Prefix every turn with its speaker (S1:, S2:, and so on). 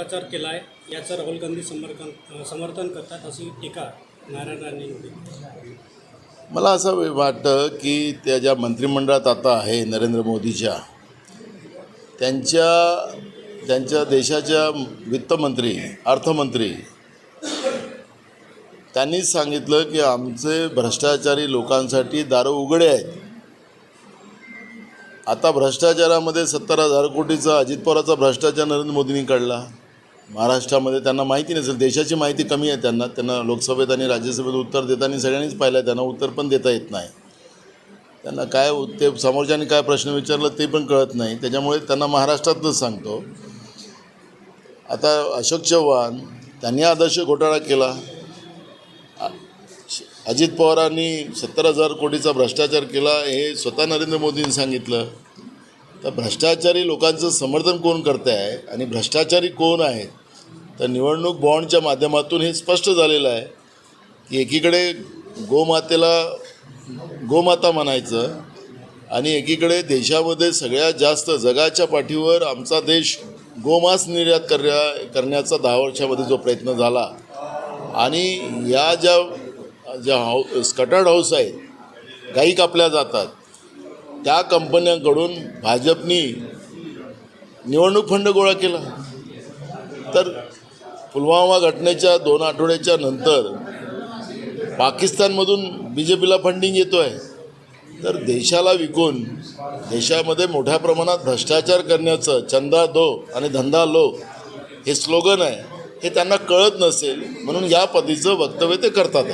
S1: भ्रष्टाचार केला आहे याचं राहुल गांधी समर्थन समर्थन करतात अशी टीका नारायण राणे
S2: मला असं वाटतं की त्या ज्या मंत्रिमंडळात आता आहे नरेंद्र मोदीच्या त्यांच्या त्यांच्या देशाच्या वित्तमंत्री अर्थमंत्री त्यांनीच सांगितलं की आमचे भ्रष्टाचारी लोकांसाठी दारं उघडे आहेत. आता भ्रष्टाचारामध्ये सत्तर हजार कोटीचा अजित पवाराचा भ्रष्टाचार नरेंद्र मोदींनी काढला. महाराष्ट्रामध्ये त्यांना माहिती नसेल देशाची माहिती कमी आहे त्यांना त्यांना लोकसभेत आणि राज्यसभेत उत्तर देताना सगळ्यांनीच पाहिलं आहे त्यांना उत्तर पण देता येत नाही. त्यांना काय ते समोरच्याने काय प्रश्न विचारलं ते पण कळत नाही. त्याच्यामुळे त्यांना महाराष्ट्रातच सांगतो. आता अशोक चव्हाण त्यांनी आदर्श घोटाळा केला. अजित पवारांनी सत्तर हजार कोटीचा भ्रष्टाचार केला हे स्वतः नरेंद्र मोदींनी सांगितलं. तर भ्रष्टाचारी लोकांचं समर्थन कोण करते आहे आणि भ्रष्टाचारी कोण आहेत? तर निवडणूक बॉन्डच्या माध्यमातून हे स्पष्ट झालेलं आहे की एकीकडे गोमातेला गोमाता म्हणायचं आणि एकीकडे देशामध्ये सगळ्यात जास्त जगाच्या पाठीवर आमचा देश गोमांस निर्यात करण्या करण्याचा दहा वर्षामध्ये जो प्रयत्न झाला. आणि या ज्या ज्या हाऊ स्कटर्ड हाऊस आहेत गाई कापल्या जातात. त्या कंपन्यांकडून भाजपनी निवडणूक फंड गोळा केला. तर पुलवामा घटनेच्या दोन आठवड्याच्या नंतर पाकिस्तानमधून बी जे पीला फंडिंग येतो आहे तर देशाला विकून देशामध्ये मोठ्या प्रमाणात भ्रष्टाचार करण्याचं चंदा दो आणि धंदा लो हे स्लोगन आहे हे त्यांना कळत नसेल म्हणून या पद्धतीचं वक्तव्य ते करतात.